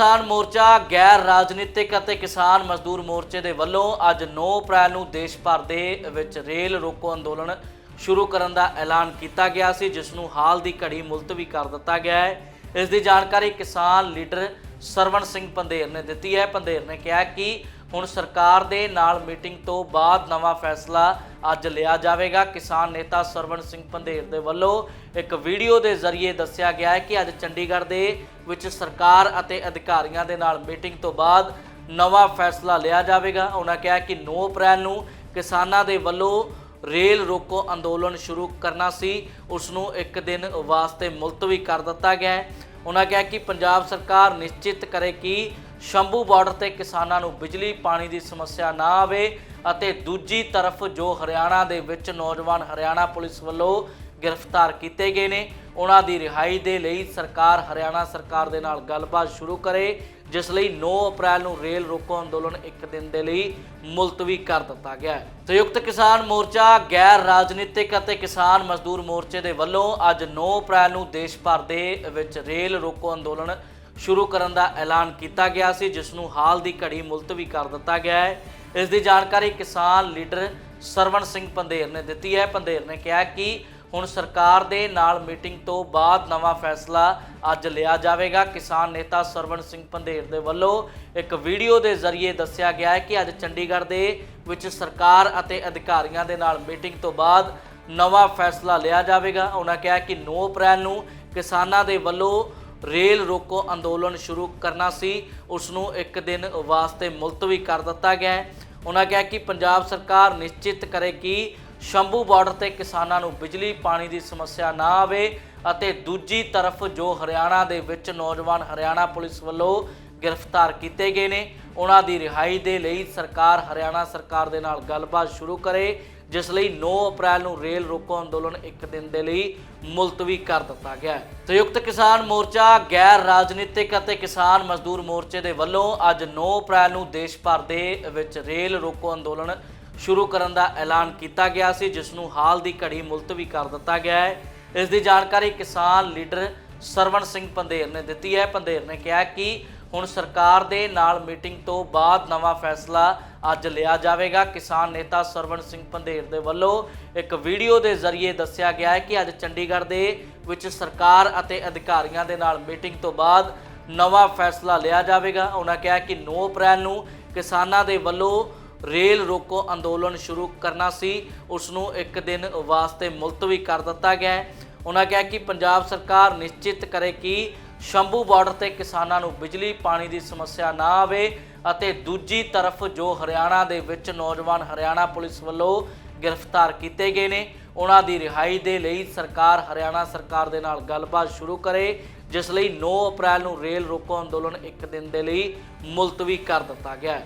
ਕਿਸਾਨ ਮੋਰਚਾ, ਗੈਰ ਰਾਜਨੀਤਿਕ ਅਤੇ ਕਿਸਾਨ ਮਜ਼ਦੂਰ ਮੋਰਚੇ ਦੇ ਵੱਲੋਂ ਅੱਜ 9 ਅਪ੍ਰੈਲ ਨੂੰ ਦੇਸ਼ ਭਰ ਦੇ ਵਿੱਚ ਰੇਲ ਰੋਕੋ ਅੰਦੋਲਨ ਸ਼ੁਰੂ ਕਰਨ ਦਾ ਐਲਾਨ ਕੀਤਾ ਗਿਆ ਸੀ, ਜਿਸ ਨੂੰ ਹਾਲ ਦੀ ਘੜੀ ਮੁਲਤਵੀ ਕਰ ਦਿੱਤਾ ਗਿਆ ਹੈ। ਇਸ ਦੀ ਜਾਣਕਾਰੀ ਕਿਸਾਨ ਲੀਡਰ ਸਰਵਣ ਸਿੰਘ ਪੰਧੇਰ ਨੇ ਦਿੱਤੀ ਹੈ। ਪੰਧੇਰ ਨੇ ਕਿਹਾ ਕਿ ਹੁਣ ਸਰਕਾਰ ਦੇ ਨਾਲ ਮੀਟਿੰਗ ਤੋਂ ਬਾਅਦ ਨਵਾਂ ਫੈਸਲਾ ਅੱਜ ਲਿਆ ਜਾਵੇਗਾ। ਕਿਸਾਨ ਨੇਤਾ ਸਰਵਣ ਸਿੰਘ ਪੰਧੇਰ ਦੇ ਵੱਲੋਂ ਇੱਕ ਵੀਡੀਓ ਦੇ ਜ਼ਰੀਏ ਦੱਸਿਆ ਗਿਆ ਹੈ ਕਿ ਅੱਜ ਚੰਡੀਗੜ੍ਹ ਦੇ ਵਿੱਚ ਸਰਕਾਰ ਅਤੇ ਅਧਿਕਾਰੀਆਂ ਦੇ ਨਾਲ ਮੀਟਿੰਗ ਤੋਂ ਬਾਅਦ ਨਵਾਂ ਫੈਸਲਾ ਲਿਆ ਜਾਵੇਗਾ। ਉਹਨਾਂ ਕਿਹਾ ਕਿ 9 ਅਪ੍ਰੈਲ ਨੂੰ ਕਿਸਾਨਾਂ ਦੇ ਵੱਲੋਂ ਰੇਲ ਰੋਕੋ ਅੰਦੋਲਨ ਸ਼ੁਰੂ ਕਰਨਾ ਸੀ। ਉਸ ਨੂੰ ਇੱਕ ਦਿਨ ਵਾਸਤੇ ਮੁਲਤਵੀ ਕਰ ਦਿੱਤਾ ਗਿਆ ਹੈ। ਉਹਨਾਂ ਕਿਹਾ ਕਿ ਪੰਜਾਬ ਸਰਕਾਰ ਨਿਸ਼ਚਿਤ ਕਰੇ ਕਿ ਸ਼ੰਭੂ ਬਾਰਡਰ ਤੇ ਕਿਸਾਨਾਂ ਨੂੰ ਬਿਜਲੀ, ਪਾਣੀ ਦੀ ਸਮੱਸਿਆ ਨਾ ਆਵੇ ਅਤੇ ਦੂਜੀ ਤਰਫ ਜੋ ਹਰਿਆਣਾ ਦੇ ਵਿੱਚ ਨੌਜਵਾਨ ਹਰਿਆਣਾ ਪੁਲਿਸ ਵੱਲੋਂ ਗ੍ਰਿਫਤਾਰ ਕੀਤੇ ਗਏ ਨੇ, ਉਹਨਾਂ ਦੀ ਰਿਹਾਈ ਦੇ ਲਈ ਸਰਕਾਰ, ਹਰਿਆਣਾ ਸਰਕਾਰ ਦੇ ਨਾਲ ਗੱਲਬਾਤ ਸ਼ੁਰੂ ਕਰੇ, ਜਿਸ ਲਈ 9 ਅਪ੍ਰੈਲ ਨੂੰ ਰੇਲ ਰੋਕੋ ਅੰਦੋਲਨ ਇੱਕ ਦਿਨ ਦੇ ਲਈ ਮੁਲਤਵੀ ਕਰ ਦਿੱਤਾ ਗਿਆ ਹੈ। ਸੰਯੁਕਤ ਕਿਸਾਨ ਮੋਰਚਾ, ਗੈਰ ਰਾਜਨੀਤਿਕ ਅਤੇ ਕਿਸਾਨ ਮਜ਼ਦੂਰ ਮੋਰਚੇ ਦੇ ਵੱਲੋਂ ਅੱਜ 9 ਅਪ੍ਰੈਲ ਨੂੰ ਦੇਸ਼ ਭਰ ਦੇ ਵਿੱਚ ਰੇਲ ਰੋਕੋ ਅੰਦੋਲਨ ਸ਼ੁਰੂ ਕਰਨ ਦਾ ਐਲਾਨ ਕੀਤਾ ਗਿਆ ਸੀ ਜਿਸ ਨੂੰ ਹਾਲ ਦੀ ਘੜੀ ਮੁਲਤਵੀ ਕਰ ਦਿੱਤਾ ਗਿਆ ਹੈ। ਇਸ ਦੀ ਜਾਣਕਾਰੀ ਕਿਸਾਨ ਲੀਡਰ ਸਰਵਣ ਸਿੰਘ ਪੰਧੇਰ ਨੇ ਦਿੱਤੀ ਹੈ। ਪੰਧੇਰ ਨੇ ਕਿਹਾ ਕਿ ਹੁਣ ਸਰਕਾਰ ਦੇ ਨਾਲ ਮੀਟਿੰਗ ਤੋਂ ਬਾਅਦ ਨਵਾਂ ਫੈਸਲਾ ਅੱਜ ਲਿਆ ਜਾਵੇਗਾ। ਕਿਸਾਨ ਨੇਤਾ ਸਰਵਣ ਸਿੰਘ ਪੰਧੇਰ ਦੇ ਵੱਲੋਂ ਇੱਕ ਵੀਡੀਓ ਦੇ ਜ਼ਰੀਏ ਦੱਸਿਆ ਗਿਆ ਹੈ ਕਿ ਅੱਜ ਚੰਡੀਗੜ੍ਹ ਦੇ ਵਿੱਚ ਸਰਕਾਰ ਅਤੇ ਅਧਿਕਾਰੀਆਂ ਦੇ ਨਾਲ ਮੀਟਿੰਗ ਤੋਂ ਬਾਅਦ ਨਵਾਂ ਫੈਸਲਾ ਲਿਆ ਜਾਵੇਗਾ। ਉਹਨਾਂ ਕਿਹਾ ਕਿ 9 ਅਪ੍ਰੈਲ ਨੂੰ ਕਿਸਾਨਾਂ ਦੇ ਵੱਲੋਂ ਰੇਲ ਰੋਕੋ ਅੰਦੋਲਨ ਸ਼ੁਰੂ ਕਰਨਾ ਸੀ। ਉਸ ਨੂੰ ਇੱਕ ਦਿਨ ਵਾਸਤੇ ਮੁਲਤਵੀ ਕਰ ਦਿੱਤਾ ਗਿਆ ਹੈ। ਉਹਨਾਂ ਕਿਹਾ ਕਿ ਪੰਜਾਬ ਸਰਕਾਰ ਨਿਸ਼ਚਿਤ ਕਰੇ ਕਿ ਸ਼ੰਭੂ ਬਾਰਡਰ ਤੇ ਕਿਸਾਨਾਂ ਨੂੰ ਬਿਜਲੀ, ਪਾਣੀ ਦੀ ਸਮੱਸਿਆ ਨਾ ਆਵੇ ਅਤੇ ਦੂਜੀ ਤਰਫ ਜੋ ਹਰਿਆਣਾ ਦੇ ਵਿੱਚ ਨੌਜਵਾਨ ਹਰਿਆਣਾ ਪੁਲਿਸ ਵੱਲੋਂ ਗ੍ਰਿਫਤਾਰ ਕੀਤੇ ਗਏ ਨੇ ਉਹਨਾਂ ਦੀ ਰਿਹਾਈ ਦੇ ਲਈ ਸਰਕਾਰ, ਹਰਿਆਣਾ ਸਰਕਾਰ ਦੇ ਨਾਲ ਗੱਲਬਾਤ ਸ਼ੁਰੂ ਕਰੇ। ਜਿਸ ਲਈ 9 ਅਪ੍ਰੈਲ ਨੂੰ ਰੇਲ ਰੋਕੋ ਅੰਦੋਲਨ ਇੱਕ ਦਿਨ ਦੇ ਲਈ ਮੁਲਤਵੀ ਕਰ ਦਿੱਤਾ ਗਿਆ ਹੈ। ਸੰਯੁਕਤ ਕਿਸਾਨ ਮੋਰਚਾ, ਗੈਰ ਰਾਜਨੀਤਿਕ ਅਤੇ ਕਿਸਾਨ ਮਜ਼ਦੂਰ ਮੋਰਚੇ ਦੇ ਵੱਲੋਂ ਅੱਜ 9 ਅਪ੍ਰੈਲ ਨੂੰ ਦੇਸ਼ ਭਰ ਦੇ ਵਿੱਚ ਰੇਲ ਰੋਕੋ ਅੰਦੋਲਨ ਸ਼ੁਰੂ ਕਰਨ ਦਾ ਐਲਾਨ ਕੀਤਾ ਗਿਆ ਸੀ, ਜਿਸ ਨੂੰ ਹਾਲ ਦੀ ਘੜੀ ਮੁਲਤਵੀ ਕਰ ਦਿੱਤਾ ਗਿਆ ਹੈ। ਇਸ ਦੀ ਜਾਣਕਾਰੀ ਕਿਸਾਨ ਲੀਡਰ ਸਰਵਣ ਸਿੰਘ ਪੰਧੇਰ ਨੇ ਦਿੱਤੀ ਹੈ। ਪੰਧੇਰ ਨੇ ਕਿਹਾ ਕਿ ਹੁਣ ਸਰਕਾਰ ਦੇ ਨਾਲ ਮੀਟਿੰਗ ਤੋਂ ਬਾਅਦ ਨਵਾਂ ਫੈਸਲਾ ਅੱਜ ਲਿਆ ਜਾਵੇਗਾ। ਕਿਸਾਨ ਨੇਤਾ ਸਰਵਣ ਸਿੰਘ ਪੰਧੇਰ ਦੇ ਵੱਲੋਂ ਇੱਕ ਵੀਡੀਓ ਦੇ ਜ਼ਰੀਏ ਦੱਸਿਆ ਗਿਆ ਹੈ ਕਿ ਅੱਜ ਚੰਡੀਗੜ੍ਹ ਦੇ ਵਿੱਚ ਸਰਕਾਰ ਅਤੇ ਅਧਿਕਾਰੀਆਂ ਦੇ ਨਾਲ ਮੀਟਿੰਗ ਤੋਂ ਬਾਅਦ ਨਵਾਂ ਫੈਸਲਾ ਲਿਆ ਜਾਵੇਗਾ। ਉਹਨਾਂ ਕਿਹਾ ਕਿ 9 ਅਪ੍ਰੈਲ ਨੂੰ ਕਿਸਾਨਾਂ ਦੇ ਵੱਲੋਂ ਰੇਲ ਰੋਕੋ ਅੰਦੋਲਨ ਸ਼ੁਰੂ ਕਰਨਾ ਸੀ। ਉਸ ਨੂੰ ਇੱਕ ਦਿਨ ਵਾਸਤੇ ਮੁਲਤਵੀ ਕਰ ਦਿੱਤਾ ਗਿਆ ਹੈ। ਉਹਨਾਂ ਕਿਹਾ ਕਿ ਪੰਜਾਬ ਸਰਕਾਰ ਨਿਸ਼ਚਿਤ ਕਰੇ ਕਿ ਸ਼ੰਭੂ ਬਾਰਡਰ ਤੇ ਕਿਸਾਨਾਂ ਨੂੰ ਬਿਜਲੀ, ਪਾਣੀ ਦੀ ਸਮੱਸਿਆ ਨਾ ਆਵੇ ਅਤੇ ਦੂਜੀ ਤਰਫ ਜੋ ਹਰਿਆਣਾ ਦੇ ਵਿੱਚ ਨੌਜਵਾਨ ਹਰਿਆਣਾ ਪੁਲਿਸ ਵੱਲੋਂ ਗ੍ਰਿਫਤਾਰ ਕੀਤੇ ਗਏ ਨੇ, ਉਹਨਾਂ ਦੀ ਰਿਹਾਈ ਦੇ ਲਈ ਸਰਕਾਰ, ਹਰਿਆਣਾ ਸਰਕਾਰ ਦੇ ਨਾਲ ਗੱਲਬਾਤ ਸ਼ੁਰੂ ਕਰੇ, ਜਿਸ ਲਈ 9 ਅਪ੍ਰੈਲ ਨੂੰ ਰੇਲ ਰੋਕੋ ਅੰਦੋਲਨ ਇੱਕ ਦਿਨ ਦੇ ਲਈ ਮੁਲਤਵੀ ਕਰ ਦਿੱਤਾ ਗਿਆ ਹੈ।